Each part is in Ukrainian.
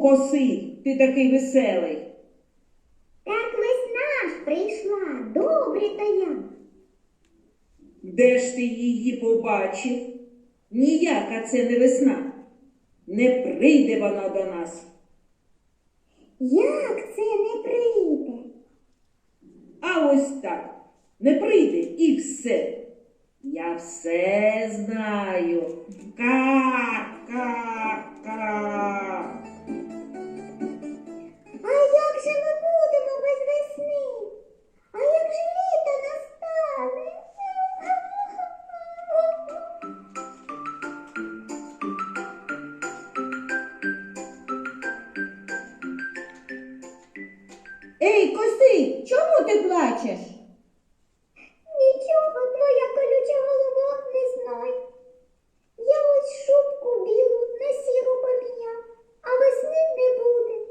коси, ти такий веселий. Так весна ж прийшла, добре та я. Де ж ти її побачив? Ніяка це не весна. Не прийде вона до нас. Як це не прийде? А ось так. Не прийде і все. Я все знаю. Ка, плачеш? Нічого твоя колюча голова не знає. Я ось шубку білу на сіру поміняв, а весни не буде.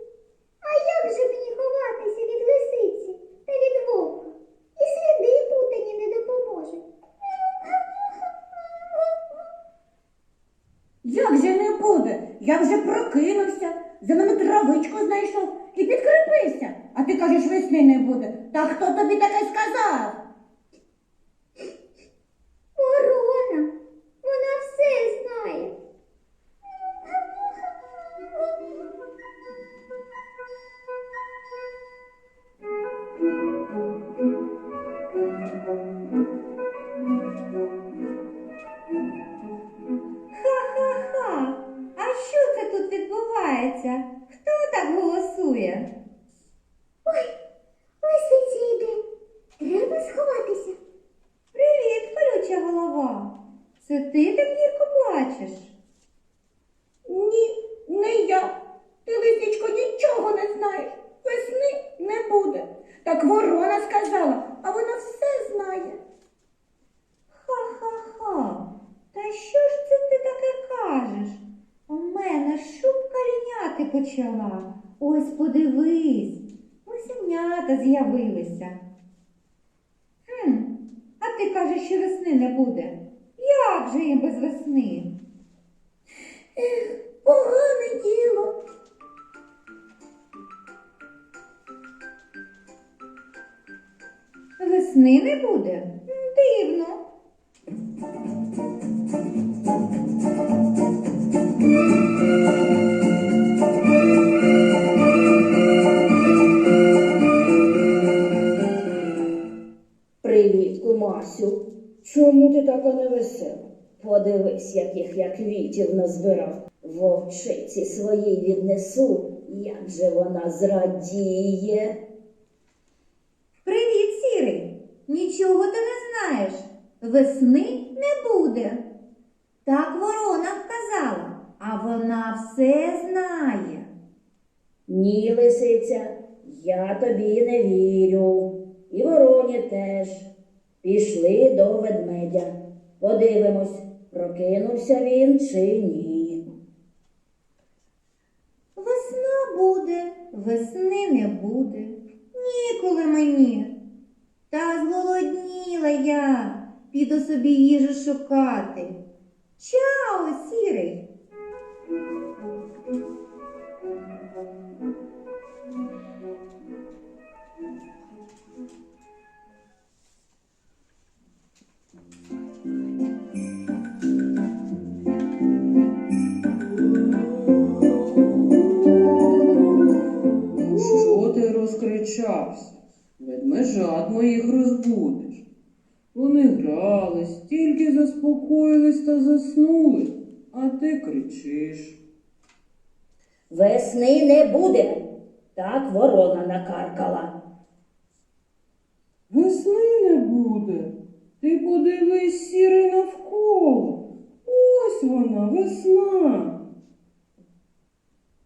А як же мені ховатися від лисиці та від вовка? І сліди путані не допоможуть. Як же не буде? Я вже прокинувся, зелену травичку знайшов і підкріпився. А ти кажеш, весни не буде. Та хто тобі таке сказав? Ворона, вона все знає. Ха-ха-ха! А що це тут відбувається? Хто так голосує? Ой, лисиця йде. Треба сховатися. Привіт, колюча голова. Це ти так гірко плачеш? Ні, не я. Ти, лисичко, нічого не знаєш. Весни не буде. Так ворона сказала, а вона все знає. Ха-ха-ха. Та що ж це ти таке кажеш? У мене шубка ліняти почала. Ось подивись, осінята з'явилися. Хм, а ти кажеш, що весни не буде. Як же їм без весни? Погане діло. Весни не буде? Дивно. Дивно. Привіт, така невесела? Подивись, яких я квітів назбирав. Вовчиці своїй віднесу, як же вона зрадіє. Привіт, сірий. Нічого ти не знаєш. Весни не буде. Так ворона вказала, а вона все знає. Ні, лисиця, я тобі не вірю. І вороні теж. Пішли до ведмедя. Подивимось, прокинувся він чи ні. Весна буде, весни не буде. Ніколи мені. Та зголодніла я. Піду собі їжу шукати. Чао, сірий. Ведмежат моїх розбудиш. Вони грались, тільки заспокоїлись та заснули, а ти кричиш. Весни не буде. Так ворона накаркала. Весни не буде. Ти подивись сірий навколо. Ось вона, весна.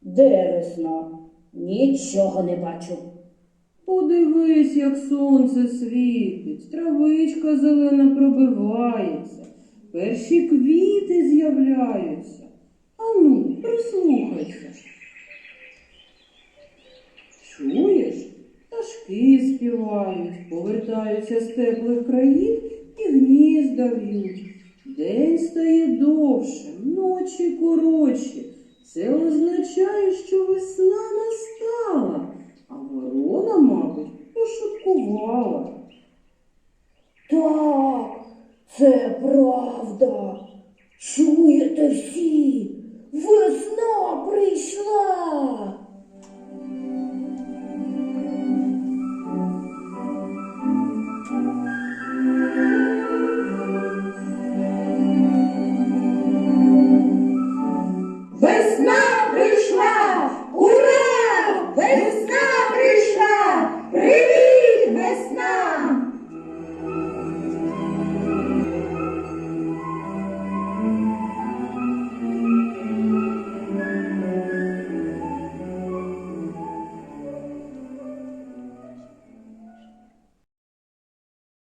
Де весна? Нічого не бачу. Подивись, як сонце світить, травичка зелена пробивається, перші квіти з'являються. Ану, прислухайся. Чуєш? Пташки співають, повертаються з теплих країв і гнізда в'ють. День стає довшим, ночі коротші. Це означає, що весна настала, Ворона, мабуть, пошуткувала. Так, це правда. Чуєте всі? Весна прийшла. Весна!